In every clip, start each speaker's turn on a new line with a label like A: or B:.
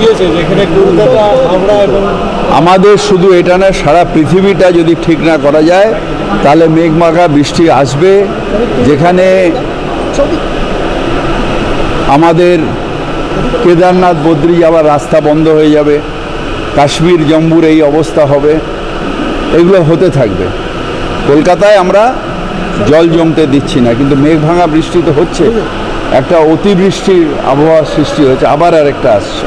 A: দিয়েছে যেখানে কলকাতা, হাওড়া এবং
B: আমাদের শুধু এটা না সারা পৃথিবীটা যদি ঠিক না করা যায়, তাহলে মেঘমাখা বৃষ্টি আসবে, যেখানে আমাদের কেদারনাথ বদ্রি যাওয়ার রাস্তা বন্ধ হয়ে যাবে, কাশ্মীর জম্বুর এই অবস্থা হবে, এগুলো হতে থাকবে। কলকাতায় আমরা জল জমতে দিচ্ছি না, কিন্তু মেঘ ভাঙা বৃষ্টি তো হচ্ছে, একটা অতিবৃষ্টির আবহাওয়া সৃষ্টি হয়েছে, আবার আর একটা আসছে।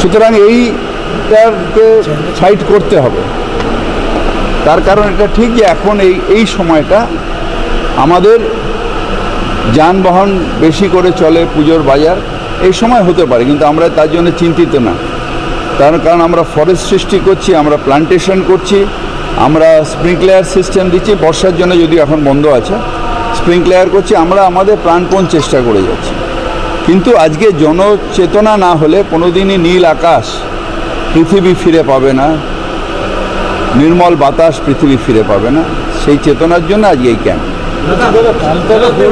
B: সুতরাং এইটাকে সাইড করতে হবে। তার কারণ এটা ঠিক যে এখন এই এই সময়টা আমাদের যানবাহন বেশি করে চলে পুজোর বাজার। এই সময় হতে পারে, কিন্তু আমরা তার জন্য চিন্তিত না। তার কারণ আমরা ফরেস্ট সৃষ্টি করছি, আমরা প্লান্টেশন করছি, আমরা স্প্রিংক্লেয়ার সিস্টেম দিচ্ছি, বর্ষার জন্য যদি এখন বন্ধ আছে স্প্রিংক্লেয়ার করছি, আমরা আমাদের প্রাণপণ চেষ্টা করে যাচ্ছি। কিন্তু আজকে জনচেতনা না হলে কোনোদিনই নীল আকাশ পৃথিবী ফিরে পাবে না নির্মল বাতাস পৃথিবী ফিরে পাবে না। সেই চেতনার জন্য আজকে এই ক্যাম্প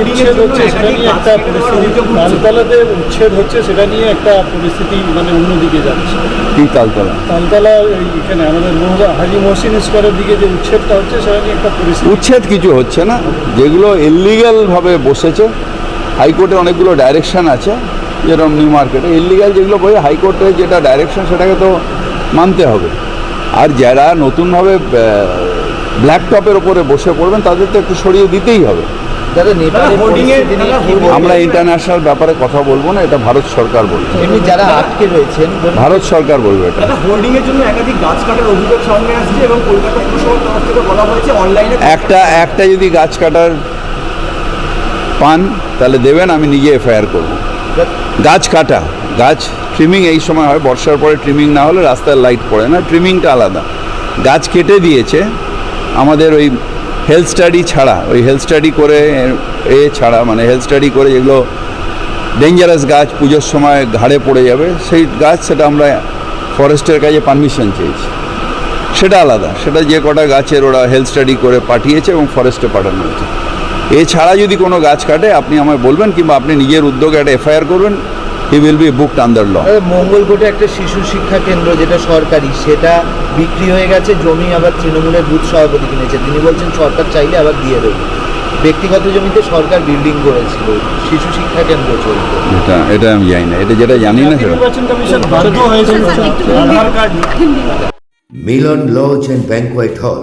A: উচ্ছেদ হচ্ছে সেটা নিয়ে একটা পরিস্থিতি তালতলাতে উচ্ছেদ হচ্ছে সেটা নিয়ে একটা পরিস্থিতি মানে অন্যদিকে যাচ্ছে।
B: কি তালতলা?
A: তালতলা এই এখানে আমাদের মহলা হাজি মহসিন স্কোয়ারের দিকে যে উচ্ছেদটা হচ্ছে সেটা নিয়ে একটা পরিস্থিতি।
B: উচ্ছেদ কিছু হচ্ছে না। যেগুলো ইলিগালভাবে বসেছে হাইকোর্টে অনেকগুলো ডাইরেকশন আছে যেরকম নিউ মার্কেটে ইলিগাল যেগুলো বই হাইকোর্টে যেটা ডাইরেকশন সেটাকে তো মানতে হবে। আর যারা নতুনভাবে ব্ল্যাক টপের ওপরে বসে পড়বেন তাদের তো একটু সরিয়ে দিতেই হবে? আমরা ইন্টারন্যাশনাল ব্যাপারে কথা বলব না এটা ভারত সরকার বলবে
C: এমনি যারা আটকে রয়েছেন
B: ভারত সরকার বলবে এটা।
D: হোর্ডিং এর জন্য একাধিক গাছ কাটার অভিযোগ সামনে আসছে এবং কলকাতা পুরসভার তরফ থেকে বলা হয়েছে অনলাইনে
B: একটা একটা যদি গাছ কাটার পান, তাহলে দেবেন, আমি নিজে এফআইআর করব। গাছ কাটা, গাছ ট্রিমিং এই সময় হয়, বর্ষার পরে ট্রিমিং না হলে রাস্তায় লাইট পড়ে না ট্রিমিংটা আলাদা। গাছ কেটে দিয়েছে, আমাদের ওই হেলথ স্টাডি ছাড়া, ওই হেলথ স্টাডি করে এ ছাড়া মানে হেলথ স্টাডি করে যেগুলো ডেঞ্জারাস গাছ, পুজোর সময় ঘাড়ে পড়ে যাবে, সেই গাছ সেটা আমরা ফরেস্টের কাছে পারমিশন চেয়েছি। সেটা আলাদা, সেটা যে কটা গাছের ওরা হেলথ স্টাডি করে পাঠিয়েছে এবং ফরেস্টে পাঠানো হয়েছে। এছাড়া যদি কোনো গাছ কাটে আপনি আমায় বলবেন কিংবা আপনি নিজের উদ্যোগে একটা এফআইআর করবেন he will be booked under law.
C: মঙ্গলকোটে একটা শিশু শিক্ষা কেন্দ্র যেটা সরকারি সেটা বিক্রি হয়ে গেছে জমি আবার তৃণমূলের বুথ সভাপতি কিনেছে। তিনি বলছেন সরকার চাইলে আবার দিয়ে দেবে। ব্যক্তিগত জমিতে সরকার বিল্ডিং করেছিল শিশু শিক্ষা কেন্দ্র চলতো।
B: এটা এটা আমি জানি না এটা যেটা জানি না সেটা।
A: নির্বাচন কমিশন বাধ্য হয়েছে Aadhaar card
E: Milan lodge and banquet hall.